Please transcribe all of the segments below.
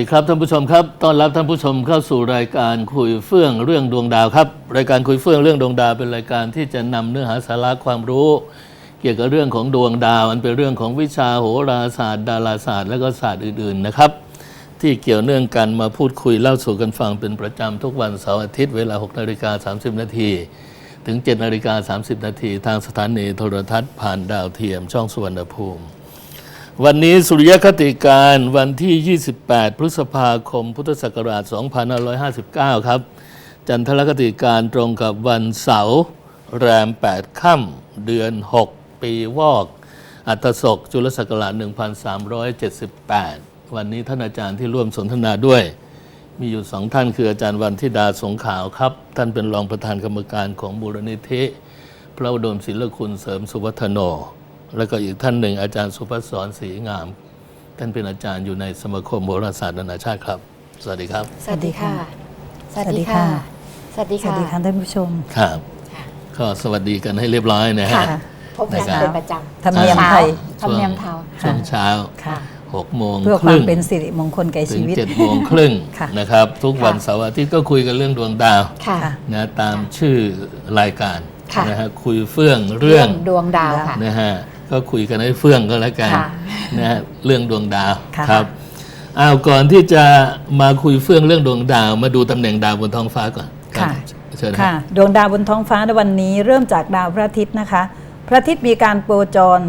ดีครับท่านผู้ชมครับ ต้อนรับท่านผู้ชมเข้าสู่รายการคุยเฟื่องเรื่องดวงดาวครับ รายการคุยเฟื่องเรื่องดวงดาวเป็นรายการที่จะนำเนื้อหาสาระความรู้ เกี่ยวกับเรื่องของดวงดาวอันเป็นเรื่องของวิชาโหราศาสตร์ ดาราศาสตร์และก็ศาสตร์อื่นๆนะครับ ที่เกี่ยวเนื่องกันมาพูดคุยเล่าสู่กันฟังเป็นประจำทุกวันเสาร์อาทิตย์เวลา6นาฬิกา30นาทีถึง7นาฬิกา30นาทีทางสถานีโทรทัศน์ผ่านดาวเทียมช่องสุวรรณภูมิ วันนี้สุริยคติการวันที่ 28 พฤษภาคม พุทธศักราช 2559 ครับ จันทรคติการตรงกับวันเสาร์แรม 8 ค่ำเดือน 6 ปีวอก อัตศกจุลศักราช 1378 วันนี้ท่านอาจารย์ที่ร่วมสนทนาด้วย มีอยู่สองท่านคืออาจารย์วันทิดาสงขาวครับ ท่านเป็นรองประธานกรรมการของมูลนิธิพระอุดมศิลคุณเสริมสุวัฒโน แล้วก็อีกท่านหนึ่งอาจารย์สุภัสสรศรีงาม ท่านเป็นอาจารย์อยู่ในสมาคมโหราศาสตร์นานาชาติครับ สวัสดีครับ สวัสดีค่ะ สวัสดีค่ะ สวัสดีสวัค่ะสดีค่ะท่านผู้ชม ครับค่ะก็สวัสดีกันให้เรียบร้อยนะฮะค่ะพบกันนะครับเป็นประจำธรรมเนียมช้าไทยธรรมเนียมเทาช่วงเช้าค่ะหกโมงเพื่อคความรึ่งเป็นสิริมงคลแก่ถึชีงวิตเจ็ดโมงครึ่งค่ะนะครับ ทุกวันค่ะเสาร์อาทิตย์ก็คุยกันเรื่องดวงดาวค่ะค่ะนะตามชื่อรายการค่ะนะฮะคุยเฟื่องเรื่องดวงดาวค่ะนะฮะ ก็คุยกันให้เฟื่องก็แล้วกันค่ะนะฮะเรื่องดวงดาวค่ะ ครับอ้าวก่อนที่จะมาคุยเฟื่องเรื่องดวงดาว มาดูตำแหน่งดาวบนท้องฟ้าก่อนค่ะเชิญนะค่ะดวงดาวบนท้องฟ้าในวันนี้เริ่มจากดาวพระอาทิตย์นะคะ พระอาทิตย์มีการโปรจร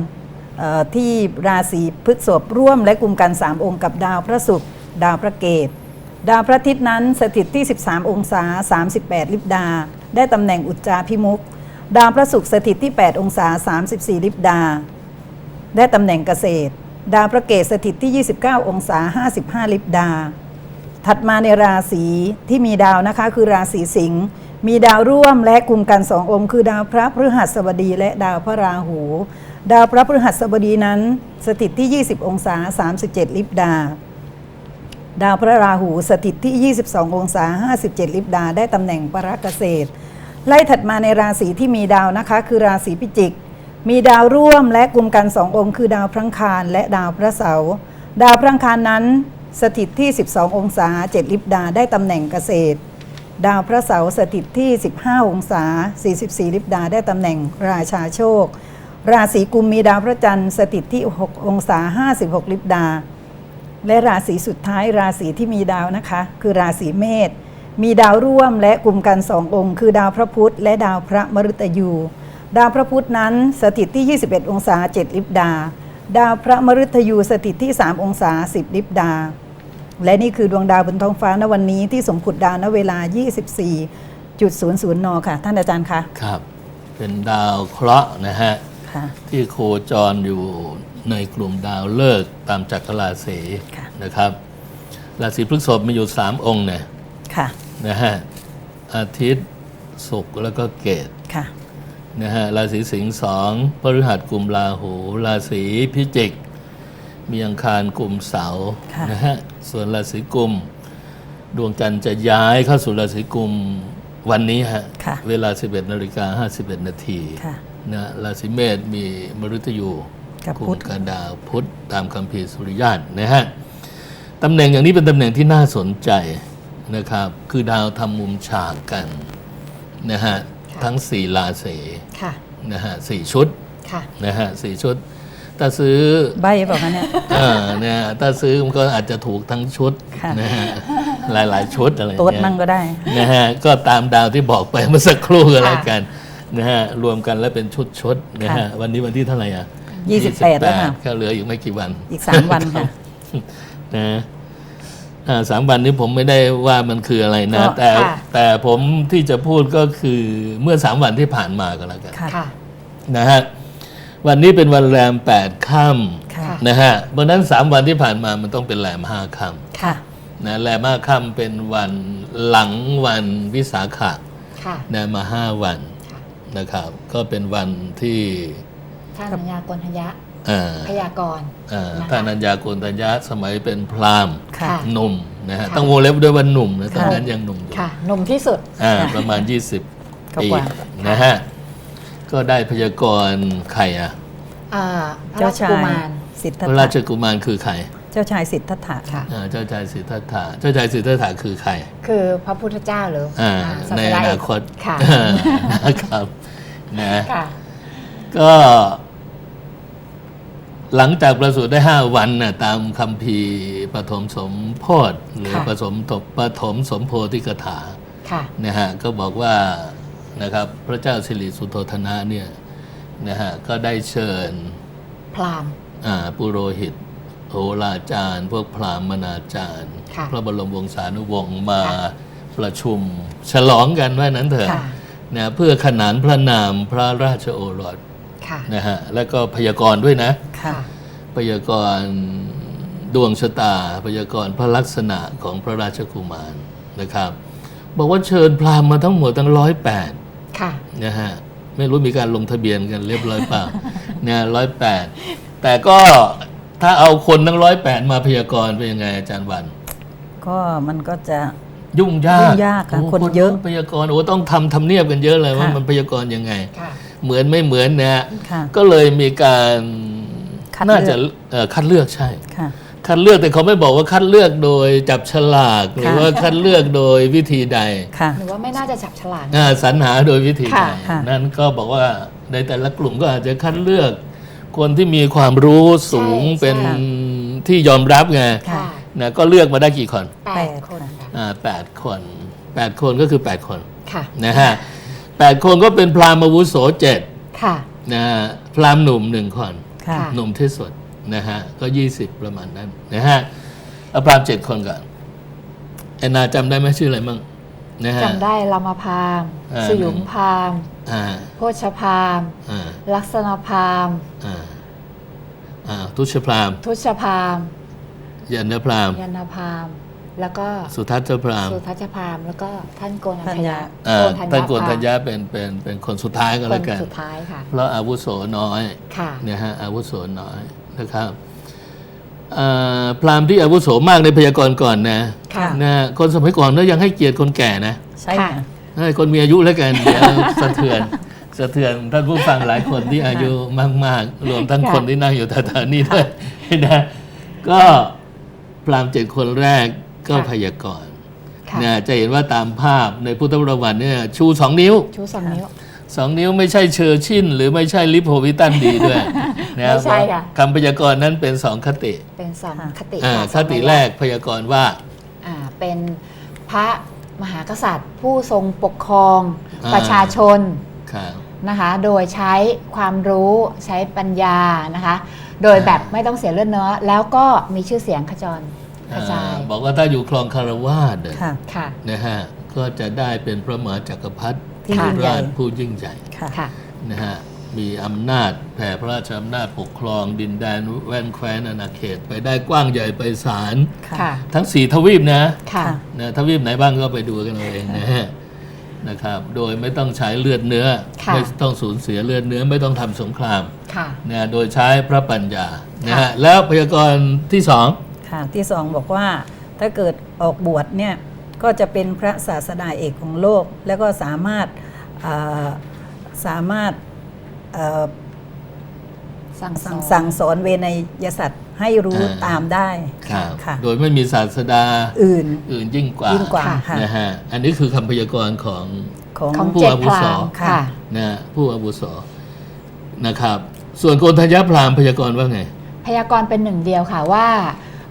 เอ่อที่ราศีพฤษภร่วมและกลุ่มกัน3องค์กับดาวพระศุกร์ดาวพระเกตดาวพระอาทิตย์นั้นสถิตที่ 13 องศา 38 ลิบดา ได้ตำแหน่งอุจจาพิมุก ดาวพระศุกร์สถิตที่ 8 องศา 34 ลิบดา ได้ตำแหน่งเกษตร ดาวพระเกตสถิตที่ 29 องศา 55 ลิบดา ถัดมาในราศีที่มีดาวนะคะคือราศีสิงห์มีดาวร่วมและกลุ่มกันสององค์คือดาวพระพฤหัสบดีและดาวพระราหู ดาวพระพฤหัสบดีนั้น สถิตที่ 20 องศา 37 ลิบดา ดาวพระราหูสถิตที่ 22 องศา 57 ลิบดา ได้ตำแหน่งปรากเกษตร ไล่ถัดมาในราศีที่มีดาวนะคะ คือราศีพิจิก มีดาวร่วมและกลุ่มกันสององค์ คือดาวพระอังคารและดาวพระเสาร์ดาวพระอังคารนั้นสถิตที่ 12 องศา 7 ลิบดาได้ตำแหน่งเกษตร ดาวพระเสาร์สถิตที่ 15 องศา 44 ลิบดาได้ตำแหน่งราชาโชค ราศีกุมมีดาวพระจันทร์สถิตที่ 6 องศา 56 ลิบดา และราศีสุดท้ายราศีที่มีดาวนะคะ คือราศีเมษ มีดาวร่วมและกลุ่มกันสององค์ คือดาวพระพุธและดาวพระมฤตยู ดาวพระพุธนั้นสถิตที่ 21 องศา 7 ลิบดา ดาวพระมฤตยูสถิตที่ 3 องศา 10 ลิบดา และนี่คือดวงดาวบนท้องฟ้าณวันนี้ที่สมขุดดาวณเวลา 24.00 น ค่ะ ท่านอาจารย์คะครับ เป็นดาวเคราะห์นะฮะค่ะที่โคจรอยู่ในกลุ่มดาวฤกษ์ตามจักรราศีค่ะนะครับราศีพฤษภมีอยู่สามองค์เนี่ย ค่ะนะฮะอาทิตย์ศุกร์แล้วก็เกตค่ะนะฮะราศีสิงห์สองพฤหัสกลุ่มราหูราศีพิจิก มีอังคารกลุ่มเสาร์ค่ะนะฮะส่วนราศีกุม ดวงจันทร์จะย้ายเข้าสู่ราศีกุมวันนี้ฮะค่ะเวลา 11นาฬิกา51 นาทีค่ะนะราศีเมษมีมฤตยูกับกลุ่พุมธกระดาวพุธตามคัมภีร์สุริยานนะฮะตำแหน่งอย่างนี้เป็นตำแหน่งที่น่าสนใจ นะครับ คือดาวทำมุมฉากกันนะฮะค่ะทั้งสี่ราศีค่ะนะฮะสี่ชุดค่ะนะฮะสี่ชุด ถ้าซื้อใบบอกมาเนี่ยเออเนี่ยถ้าซื้อมันก็อาจจะถูกทั้งชุดค่ะนะฮะหลายๆ ชุดอะไรโต๊ดเงี้ยมั่งก็ได้นะฮะก็ตามดาวที่บอกไปเมื่อสักครู่ก็แล้วกันนะฮะรวมกันแล้วเป็นชุดชุดๆนะฮะค่ะวันนี้วันที่เท่าไหร่อะ28แล้วค่ะก็เหลืออีกไม่กี่วันอีก3วันค่ะนะอ่า สามวันนี้ผมไม่ได้ว่ามันคืออะไรนะก็แต่ค่ะแต่ผมที่จะพูดก็คือเมื่อสามวันที่ผ่านมาก็แล้วกันค่ะค่ะนะฮะวันนี้เป็นวันแรมแปดค่ค่ะำนะฮะเพราะฉะนั้นสามวันที่ผ่านมามันต้องเป็นแรมห้าค่ค่ะำนะแรมห้าค่ำเป็นวันหลังวันวิสาขะค่ะนะมาห้าวันค่ะนะครับ ก็เป็นวันที่ท่านอัญญากรทยะอ่าพยากร ณ์อ่านะคะท่านัญญาโกณตัญญะสมัยเป็นพราหมณ์ค่ะค่ะหนุ่มนะฮะค่ะต้องวงเล็บด้วยว่าหนุ่มนะตอนค่ะนั้นยังหนุ่มอยู่ค่ะหนุ่มที่สุดอ่าค่ะประมาณก็20ปีกว่านะฮะก็ได้พยากรณ์ใครอะอ่าพระเจ้าราชชากุยมารสิทธัพตระราชถะกุมารคือใครเจ้าชายสิทธัตถะค่ะอ่าเจ้าชายสิทธัตถะเจ้าชายสิทธัตถะคือใคร คือพระพุทธเจ้าหรืออ่าอ่าศาในสอดาเอนาคตค่ะนะครับนะค่ะก็ หลังจากประสูติได้ห้าวันน่ะตามคำพีร์ปฐมสมโพธิหรือค่ะ ปฐมตปฐมสมโพธิกถาค่ะ นะฮะก็บอกว่านะครับพระเจ้าสิริสุโธธนะเนี่ยนะฮะก็ได้เชิญพราหมณ์ อ่าปุโรหิตโหราจารย์ พวกพราหมณาจารย์ ค่ะพระบรมวงศานุวงศ์มาค่ะ ประชุม ฉลองกันว่านั้นเถอะ ค่ะ นะเพื่อขนานพระนามพระราชโอรสค่ะ นะฮะแล้วก็พยากรณ์ด้วยนะค่ะ พยากรณ์ดวงชะตา พยากรณ์พระลักษณะของพระราชกุมารนะครับ บอกว่าเชิญพราหมณ์มาทั้งหมดตั้งร้อยแปดค่ะ นะฮะไม่รู้มีการลงทะเบียนกันเรียบร้อยเปล่าเนี่ยร้อยแปดแต่ก็ถ้าเอาคนทั้งร้อยแปดมาพยากรณ์เป็นยังไงอาจารย์วันก็มันก็จะ ยุ่งยากยุ่งยากค่ะโอ้คนเยอะ พยากรณ์โอ้ต้องทำทำเนียบกันเยอะเลยว่าค่ะ มันพยากรณ์ยังไง ค่ะ เหมือนไม่เหมือนนะฮะค่ะก็เลยมีการคัดเลือก น่าจะเอ่อคัดเลือกใช่ ค่ะ คัดเลือกแต่เขาไม่บอกว่าคัดเลือกโดยจับฉลากหรือค่ะ ว่าคัดเลือกโดยวิธีใดค่ะ หรือว่าไม่น่าจะจับฉลาก อ่าสรรหาโดยวิธีใดค่ะ ค่ะ นั่นก็บอกว่าในแต่ละกลุ่มก็อาจจะคัดเลือก คนที่มีความรู้สูงใช่ เป็นใช่ที่ยอมรับไงค่ะ นะก็เลือกมาได้กี่คนแปแปดดคนค่ะอ่าแปดคนแปดคนก็คือแปดคน ค่ะ นะฮะ แปดคนก็เป็นพราหมณ์อาวุโสเจ็ดค่ะ นะฮะพราหมณ์หนุ่มหนึ่งคนค่ะค่ะ หนุ่มที่สุดนะฮะก็ยี่สิบประมาณนั้นนะฮะเอาพราหมณ์เจ็ดคนก่อนแอนนาจำได้ไหมชื่ออะไรมั่งนะฮะ จำได้ลามพราหมณ์อ่า สยุมพราหมณ์อ่าโพชพราหมณ์อ่าลักษณพราหมณ์อ่าอ่าทุชพราหมณ์ทุชพราหมณ์ยันนพราหมณ์ยันนพราหมณ์ แล้วก็สุทัศน์พราหมณ์สุทัชพราหมณ์แล้วก็ท่านโกนันทธัญยะญะอ่าท่านโกนพทัราญหมณ์ญาเป็นเป็นเป็นคนสุดท้ายก็คแล้นวกันสุดท้ายค่ะเพราะอาวุโสน้อยค่ะนะฮะอาวุโสน้อยนะครับอ่าพราหมณ์ที่อาวุโสมากในพยากรณ์ก่อนนะค่ะนะคนสมัยก่อนก็ยังให้เกียรติคนแก่นะใช่ค่ะค่ะให้คนมีอายุแล้วกันเดี๋ยวสะเทือนสะเทือนท่านผู้ฟังหลายคนที่อายุมาก ๆ รวมทั้งค่ะคนที่นั่งอยู่แถวๆนี้ด้วยนะก็พราหมณ์เจ็ดคนแรก ก็พยากรณ์ค่ะนะจะเห็นว่าตามภาพในพุทธประวัติเนี่ยชูสองนิ้ว ชูสองนิ้ว สองนิ้วไม่ใช่เชอร์ชินหรือไม่ใช่ลิโพวิตันดีด้วยนะไม่ใช่ค่ะคำพยากรณ์นั้นเป็นสองคติเป็นสองค่ะคติอ่าค่ะคติแรกพยากรณ์ว่า อ่าเป็นพระมหากษัตริย์ ผู้ทรงปกครองอ่า ประชาชนครับนะคะ โดยใช้ความรู้ใช้ปัญญานะคะ โดยแบบไม่ต้องเสียเลือดเนื้อแล้วก็มีชื่อเสียงขจร กระจายอ่าบอกว่าถ้าอยู่คลองคารวาสเนี่ยค่ะค่ะ นะฮะก็จะได้เป็นพระมหาจักรพรรดิที่ยิ่งใหญ่ ราชผู้ยิ่งใหญ่ ค่ะ ค่ะ นะฮะมีอำนาจแผ่พระราชอำนาจปกครอง ดินแดนแว่นแคว้นอาณาเขต ไปได้กว้างใหญ่ไปศาลค่ะ ทั้งสี่ทวีปนะค่ะค่ะนะทวีปไหนบ้างก็ไปดูกันเอาเองนะฮะนะครับ โดยไม่ต้องใช้เลือดเนื้อ ค่ะ ไม่ต้องสูญเสียเลือดเนื้อไม่ต้องทำสงครามค่ะ นะโดยใช้พระปัญญานะค่ะฮะแล้วพยากรณ์ที่สอง ค่ะที่สองบอกว่าถ้าเกิดออกบวชเนี่ยก็จะเป็นพระศาสดาเอกของโลก แล้วก็สามารถเอ่อสามารถเอ่อสั่งสอสั่งนสั่งสอนเวนยสัตว์ให้รู้อ่าตามได้ครับค่ะโดยไม่มีศาสดาอื่นอื่นยิ่งกว่ายิ่งกว่าค่ะค่ะนะฮะอันนี้คือคำพยากรณ์ของของของผู้เจ็ดอาวุพโสราหมณ์ค่ะค่ะนะฮะผู้อาวุโสนะครับ ส่วนโกนทัญญาพราหมณ์พยากรณ์ว่าไง พยากรณ์เป็นหนึ่งเดียวค่ะว่า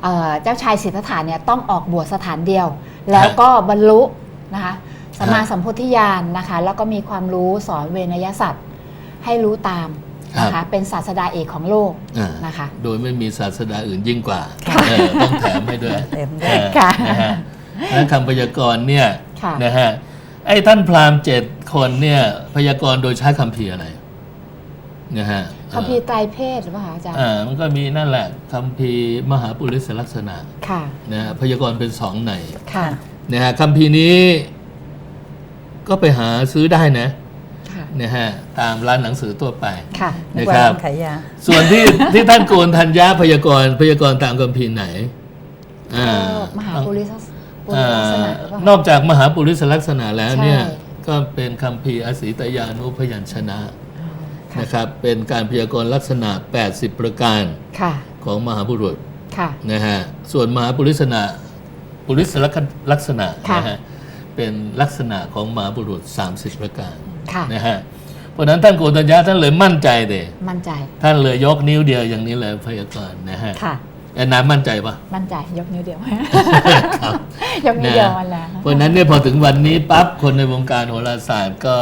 เอ่อเจ้าชายสิทธัตถะเนี่ยต้องออกบวชสถานเดียว แล้วก็บรรลุนะคะสมมาสัมพุทธิญาณนะคะ แล้วก็มีความรู้สอนเวนยสัตว์ให้รู้ตามนะครัคะบเป็นศาสดาเอกของโลกอ่านะคะ โดยไม่มีศาสดาอื่นยิ่งกว่าค่ะเออต้องแถมให้ด้วยแถมด้วยเออค่ะนะฮะนั้นคำพยากรณ์เนี่ยค่ะนะฮะไอ้ท่านพราหมณ์เจ็ดคนเนี่ยพยากรณ์โดยใช้คำพีร์อะไรนะฮะ คำพีร์ไตรเพศหรือเปล่าคะอาจารย์อ่ามันก็มีนั่นแหละคำพีร์มหาปุริสลักษณะค่ะนะฮะพยากรณ์เป็นสองในค่ะนะฮะคำพีร์นี้ ก็ไปหาซื้อได้นะค่ะนะฮะตามร้านหนังสือทั่วไปค่ะนึกนะว่าครับร้านขายยาส่วนที่ที่ท่านโกนธัญญาพยากรณ์พยากรณ์ตามคำพีร์ไหนอ่าก็มหาปุริสปุริอ่าลักษณะหรือเปล่านอกจากมหาปุริสลักษณะแล้วเนี่ยใช่ก็เป็นคำพีร์อสีตยานุพยัญชนะค่ะ นะครับเป็นการพยากรณ์ลักษณะ 80 ประการค่ะของมหาบุรุษค่ะนะฮะส่วนมหาปุริสนะปุริสลักษณะค่ะนะฮะเป็นลักษณะของมหาบุรุษ 30 ประการค่ะนะฮะเพราะฉะนั้นท่านโกฏัญญาท่านเลยมั่นใจเดยมั่นใจ ท่านเลยยกนิ้วเดียวอย่างนี้เลยพยากรณ์นะฮะค่ะแอนนามั่นใจปะมั่นใจยกนิ้วเดียวครับยกนิ้วเดียวมาแล้วเพราะฉะนั้นเนี่ยพอถึงวันนี้ปั๊บคนในวงการโหราศาสตร์ก็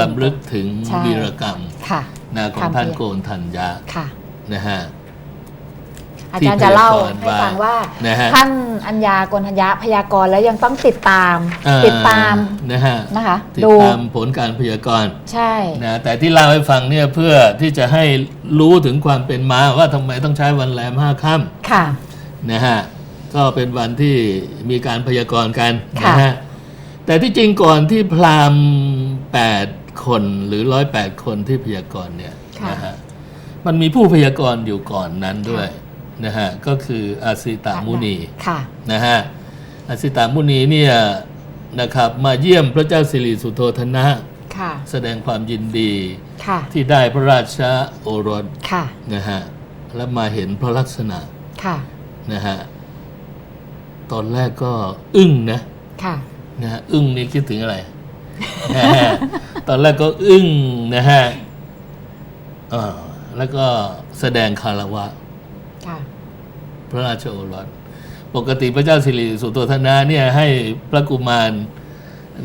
ลำลึกถึงใช่ วีรกรรมค่ะ นะของความท่านเพียรโกนทัญญาค่ะ นะฮะ อาจารย์จะเล่าที่พยากรณ์ให้ฟังว่า นะฮะท่านอัญญากนทัญญาพยากรณ์แล้วยังต้องติดตาม เอ่อติดตามนะฮะ นะคะ ติดดู ตามผลการพยากรณ์ใช่ นะแต่ที่เล่าให้ฟังเนี่ยเพื่อที่จะให้รู้ถึงความเป็นมาว่าทำไมต้องใช้วันแรมห้าค่ค่ะำนะฮะก็เป็นวันที่มีการพยากรณ์กันค่ะ นะฮะแต่ที่จริงก่อนที่พราหมณ์ แปดคนหรือร้อยแปดคนที่พยากรณ์เนี่ยค่ะนะฮะมันมีผู้พยากรณ์อยู่ก่อนนั้นด้วยนะฮะก็คืออาสิตามุนีค่ะนะฮะอาสิตามุนีเนี่ยนะครับมาเยี่ยมพระเจ้าสิริสุโธทนะค่ะแสดงความยินดีค่ะที่ได้พระราชโอรสค่ะนะฮะแล้วมาเห็นพระลักษณะค่ะนะฮะตอนแรกก็อึ้งนะค่ะนะฮะอึ้งนี่คิดถึงอะไรนะฮะ ตอนแรกก็อึ้งนะฮะอ่าแล้วก็แสดงคารวะค่ะพระราชโอรส ปกติพระเจ้าสิริสุโธทนะเนี่ยให้พระกุมาร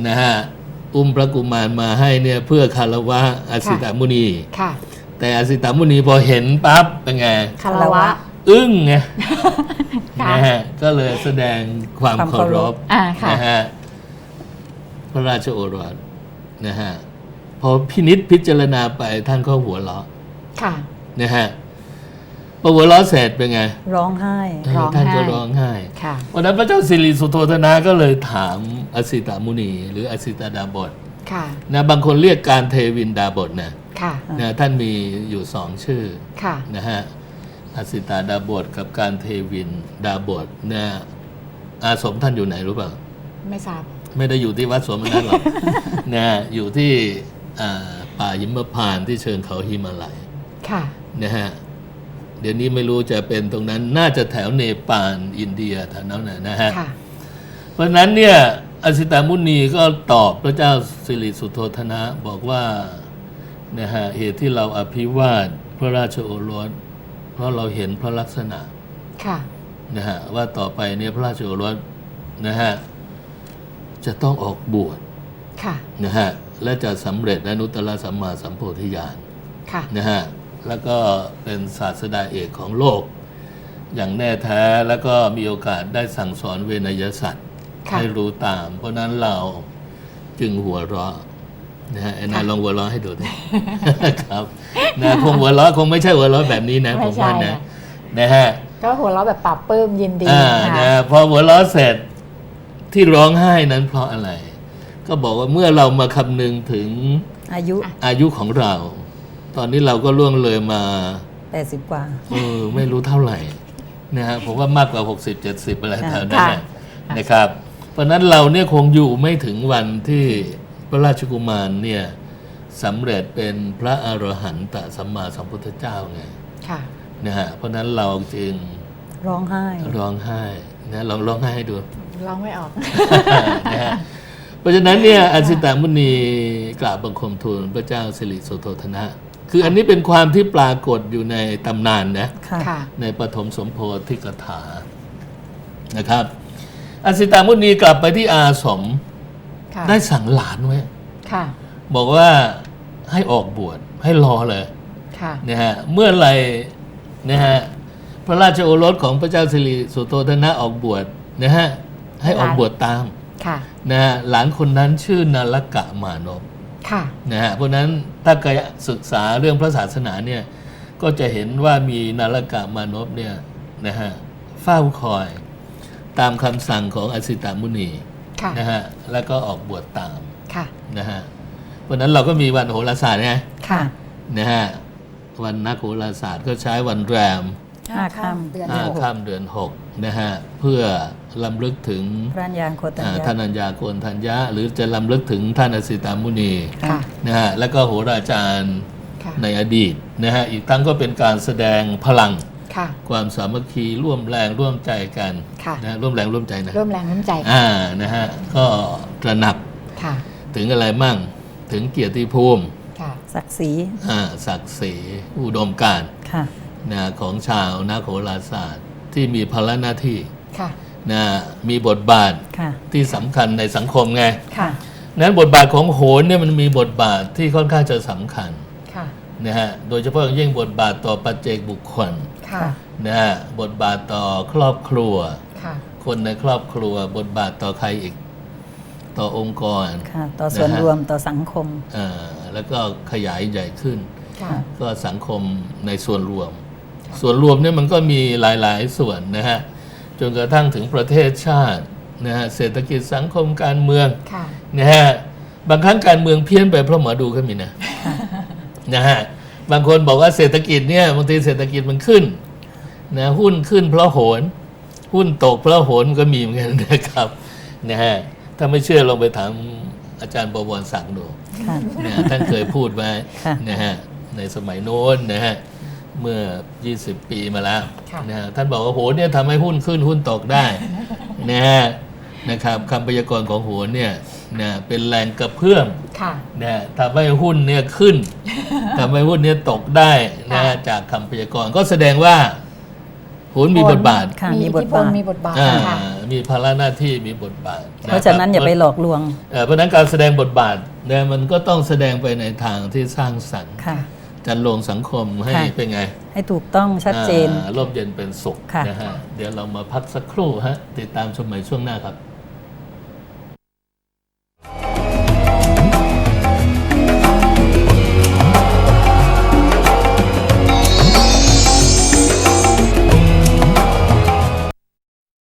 นะฮะอุ้มพระกุมารมาให้เนี่ยเพื่อคารวะอสิตามุนีค่ะแต่อสิตามุนีพอเห็นปั๊บเป็นไงคารวะอึ้งไงค่ะนะฮะก็เลยแสดงความความเคาเคารรพพอ่าค่ะนะฮะ พระราชโอรสนะฮะพอพินิษพิจารณาไปท่านก็หัวเราะค่ะนะฮะพอหัวเราะเสร็จเป็นไง ร้องไห้ร้องไห้ท่านก็ร้องไห้ค่ะวันนั้นพระเจ้าสิริสุโธทนะก็เลยถามอสิตามุนี หรืออสิตาดาบทค่ะนะบางคนเรียกการเทวินดาบทนะค่ะนะท่านมีอยู่สองชื่อค่ะนะฮะอสิตาดาบทกับการเทวินดาบทนะอาสมท่านอยู่ไหนรู้เปล่าไม่ทราบ ไม่ได้อยู่ที่วัดสวนมนัสหรอกนะอยู่ที่อ่าป่าหิมพานต์ที่เชิงเขาหิมาลัยค่ะนะฮะเดี๋ยวนี้ไม่รู้จะเป็นตรงนั้นน่าจะแถวเนปาลอินเดียแถวนั้นนะนะฮะค่ะเพราะฉะนั้นเนี่ยอสิตามุนีก็ตอบพระเจ้าสิริสุโธทนะบอกว่านะฮะเหตุที่เราอภิวาทพระราชโอรส เพราะเราเห็นพระลักษณะค่ะนะฮะว่าต่อไปเนี่ยพระราชโอรสนะฮะ จะต้องออกบวชค่ะนะฮะและจะสำเร็จอนุตตรสัมมาสัมโพธิญาณค่ะนะฮะแล้วก็เป็นศาสดาเอกของโลก อย่างแน่แท้แล้วก็มีโอกาสได้สั่งสอนเวนยสัตว์ค่ะให้รู้ตาม เพราะนั้นเราจึงหัวเราะนะฮะไอ้นายลองหัวเราะให้ดูดิครับนะคงหัวเราะคงไม่ใช่หัวเราะแบบนี้นะผไม่มใช่ว่านะค่ะนะฮะก็หัวเราะแบบปรับปลื้มยินดีอ่านะนะคะพอหัวเราะเสร็จ ที่ร้องไห้นั้นเพราะอะไร ก็บอกว่าเมื่อเรามาคำนึงถึงอายุอายุของเรา ตอนนี้เราก็ล่วงเลยมา80กว่าเออไม่รู้เท่าไหร่นะฮะผมว่ามากกว่า 60 70 อะไรแถวนั้นค่ะนะนะครับ เพราะฉะนั้นเราเนี่ยคงอยู่ไม่ถึงวันที่พระราชกุมารเนี่ยสำเร็จเป็นพระอรหันตสัมมาสัมพุทธเจ้าไงค่ะนะฮะเพราะฉะนั้นเราจึงร้องไห้ร้องไห้นะลองร้องไห้ให้ดู ร้องไม่ออก นะฮะเพราะฉะนั้นเนี่ยอสิตามุนีกราบบังคมทูลพระเจ้าสิริโสโธทนะ คืออันนี้เป็นความที่ปรากฏอยู่ในตำนานนะ ค่ะ ค่ะ ในปฐมสมโพธิกถา นะครับอสิตามุนีกลับไปที่อาสม ค่ะ ได้สั่งหลานไว้ ค่ะ บอกว่าให้ออกบวชให้รอเลยค่ะ นะฮะ เมื่อไหรนะฮะ พระราชโอรสของพระเจ้าสิริสุโธทนะออกบวชนะฮะ ให้ออกบวชตามค่ะนะฮะหลานคนนั้นชื่อนารกะมานพค่ะนะฮะเพราะฉะนั้นถ้าใครศึกษาเรื่องพระศาสนาเนี่ยก็จะเห็นว่ามีนารกะมานพเนี่ยนะฮะเฝ้าคอยตามคำสั่งของอสิตามุนีค่ะนะฮะแล้วก็ออกบวชตามค่ะนะฮะเพราะฉะนั้นเราก็มีวันโหราศาสตร์ไงค่ะนะฮะวันนักโหราศาสตร์ก็ใช้วันแรมห้าค่ำเดือนห้าหกค่ำเดือนหกนะฮะเพื่อ ลำลึกถึงพระยางโคตัญอ่าญาท่านัญญาโกนทัญญะ หรือจะลำลึกถึงท่านอสิตามุนีค่ะ นะฮะแล้วก็โหราจารย์ค่ะ ในอดีตนะฮะอีกทั้งก็เป็นการแสดงพลังค่ะ ความสามัคคีร่วมแรงร่วมใจกันค่ะ นะร่วมแรงร่วมใจนะร่วมแรงร่วมใจค่ะอ่านะฮะก็ตระหนักค่ะ ถึงอะไรมั่งถึงเกียรติภูมิค่ะ ศักดิ์ศรีอ่าศักดิ์ศรีอุดมการณ์ค่ะ นะของชาวนักโหราศาสตร์ที่มีภาระหน้าที่ ค่ะ นะมีบทบาทค่ะที่สำคัญในสังคมไงค่ะนั้นบทบาทของโหนเนี่ยมันมีบทบาทที่ค่อนข้างจะสำคัญค่ะนะฮะโดยเฉพาะอย่างยิ่งบทบาทต่อปัจเจกบุคคลค่ะนะฮะบทบาทต่อครอบครัวค่ะคนในครอบครัว บทบาทต่อใครอีก ต่อองค์กรค่ะต่อส่วนนะฮะรวมต่อสังคมอ่าแล้วก็ขยายใหญ่ขึ้นค่ะก็สังคมในส่วนรวม ส่วนรวมเนี่ยมันก็มีหลาย ๆ ส่วนนะฮะ จนกระทั่งถึงประเทศชาตินะฮะเศรษฐกิจสังคมการเมืองค่ะ นะฮะบางครั้งการเมืองเพี้ยนไปเพราะหมอดูก็มีนะนะฮะบางคนบอกว่าเศรษฐกิจเนี่ยบางทีเศรษฐกิจมันขึ้นนะหุ้นขึ้นเพราะโหน หุ้นตกเพราะโหนก็มีเหมือนกันนะครับนะฮะถ้าไม่เชื่อลองไปถามอาจารย์บวรศักดิ์ดูค่ะ นะฮะท่านเคยพูดไว้ค่ะ นะฮะในสมัยโน้นนะฮะ เมื่อ 20 ปีมาแล้วค่ะนะฮะท่านบอกว่าโหนเนี่ยทำให้หุ้นขึ้นหุ้นตกได้นะฮะนะครับคำพยากรณ์ของโหนเนี่ยนะเป็นแรงกระเพื่อมค่ะนะฮะทำให้หุ้นเนี่ยขึ้นทำให้หุ้นเนี่ยตกได้นะฮะค่ะจากคำพยากรณ์ก็แสดงว่าโหนมีบทบาทค่ะมีมีอิทบทธิพบาลทมีบทบาทอ่าค่ะมีภาระหน้าที่มีบทบาท เพราะฉะนั้นอย่าไปหลอกลวงเอ่อเพราะฉะนั้นการแสดงบทบาทเนี่ยมันก็ต้องแสดงไปในทางที่สร้างสรรค์ค่ะ จันลงสังคมให้ค่ะเป็นไง ให้ถูกต้องชัดเจนอ่าร่มเย็นเป็นสุขค่ะนะฮะเดี๋ยวเรามาพักสักครู่ฮะติดตามชมใหม่ช่วงหน้าครับ